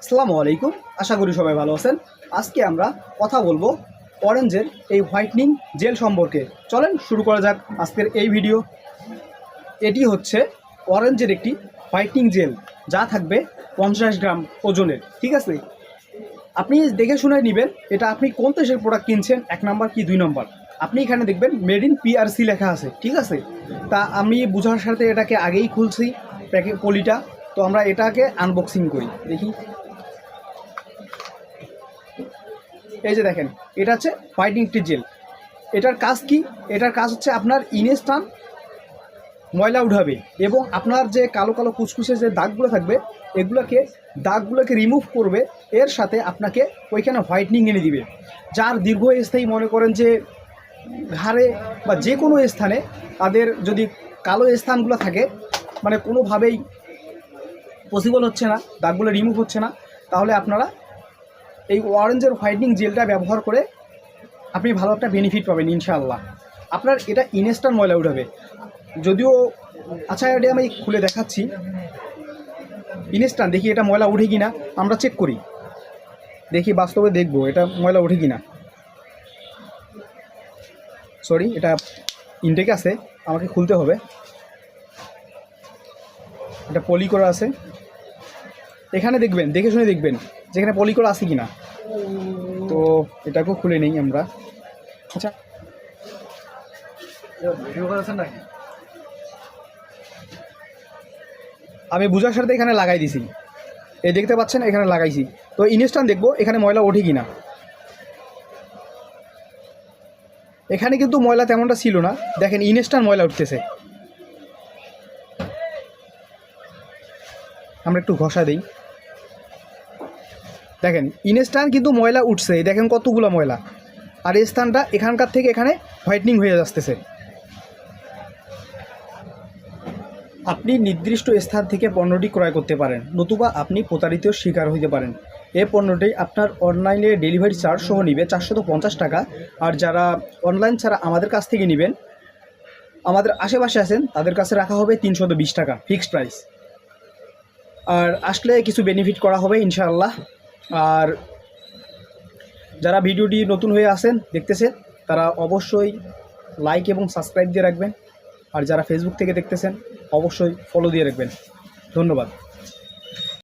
আসসালামু আলাইকুম। আশা করি সবাই ভালো আছেন। আজকে আমরা কথা বলব অরেঞ্জের এই হোয়াইটনিং জেল সম্পর্কে। চলেন শুরু করা যাক আজকের এই ভিডিও। এটি হচ্ছে অরেঞ্জের একটি হোয়াইটনিং জেল, যা থাকবে পঞ্চাশ গ্রাম ওজনের, ঠিক আছে? আপনি দেখে শুনে নেবেন, এটা আপনি কোন দেশের প্রোডাক্ট কিনছেন, এক নাম্বার কি দুই নম্বর? আপনি এখানে দেখবেন মেড ইন পিআরসি লেখা আছে, ঠিক আছে? তা আমি বোঝার সাথে এটাকে আগেই খুলছি, প্যাকে পলিটা। তো আমরা এটাকে আনবক্সিং করি, দেখি। এই যে দেখেন, এটা হচ্ছে হোয়াইটিং টি জেল এটার কাজ কি? এটার কাজ হচ্ছে আপনার ইনস্টান ময়লা উঠাবে এবং আপনার যে কালো কালো কুচকুচে যে দাগগুলো থাকবে, এগুলোকে, দাগগুলোকে রিমুভ করবে, এর সাথে আপনাকে ওইখানে হোয়াইটনিং এনে দিবে। যার দীর্ঘস্থায়ী মনে করেন যে ঘাড়ে বা যে কোনো স্থানে তাদের যদি কালো স্থানগুলো থাকে মানে কোনোভাবেই পসিবল হচ্ছে না, দাগগুলো রিমুভ হচ্ছে না, তাহলে আপনারা এই অরেঞ্জের হোয়াইটনিং জেলটা ব্যবহার করে আপনি ভালো একটা বেনিফিট পাবেন, ইনশাআল্লাহ। আপনার এটা ইনস্ট্যান্ট ময়লা উঠাবে। যদিও আচ্ছা এটা আমি খুলে দেখাচ্ছি। ইনস্ট্যান্ট দেখি এটা ময়লা উঠে কিনা। আমরা চেক করি। দেখি বাস্তবে দেখব, এটা ময়লা উঠে কিনা। সরি এটা ইনটেক আছে, আমাকে খুলতে হবে। এটা পলি করা আছে। এখানে দেখবেন, দেখে শুনে দেখবেন। যেখানে পলি করা আছে কিনা। তো এটাকেও খুলে নেই আমরা। আচ্ছা। আমি বুঝার সাথে এখানে লাগাই দিছি। এই দেখতে পাচ্ছেন, এখানে লাগাইছি। তো ইনস্টান দেখব, এখানে ময়লা ওঠে কিনা। এখানে কিন্তু ময়লা তেমনটা ছিল না। দেখেন ইনস্টান ময়লা উঠতেছে। আমরা একটু ঘষা দিই। দেখেন, ইনস্ট্যান্ট কিন্তু ময়লা উঠছে দেখেন কতগুলো ময়লা। আর এই স্থানটা এখানকার থেকে এখানে হোয়াইটনিং হয়ে আসতেছে আপনি নির্দিষ্ট স্থান থেকে পণ্যটি ক্রয় করতে পারেন, নতুবা আপনি প্রতারিত শিকার হইতে পারেন। এই পণ্যটি আপনার অনলাইনে ডেলিভারি চার্জ সহ নিবে চারশত পঞ্চাশ টাকা। আর যারা অনলাইন ছাড়া আমাদের কাছ থেকে নেবেন, আমাদের আশেপাশে আছেন, তাদের কাছে রাখা হবে তিনশত বিশ টাকা, ফিক্সড প্রাইস। আর আসলে কিছু বেনিফিট করা হবে ইনশাআল্লাহ। আর যারা ভিডিওটি নতুন হয়ে আসেন দেখতেছেন, তারা অবশ্যই লাইক এবং সাবস্ক্রাইব দিয়ে রাখবেন। আর যারা ফেসবুক থেকে দেখতেছেন, অবশ্যই ফলো দিয়ে রাখবেন। ধন্যবাদ।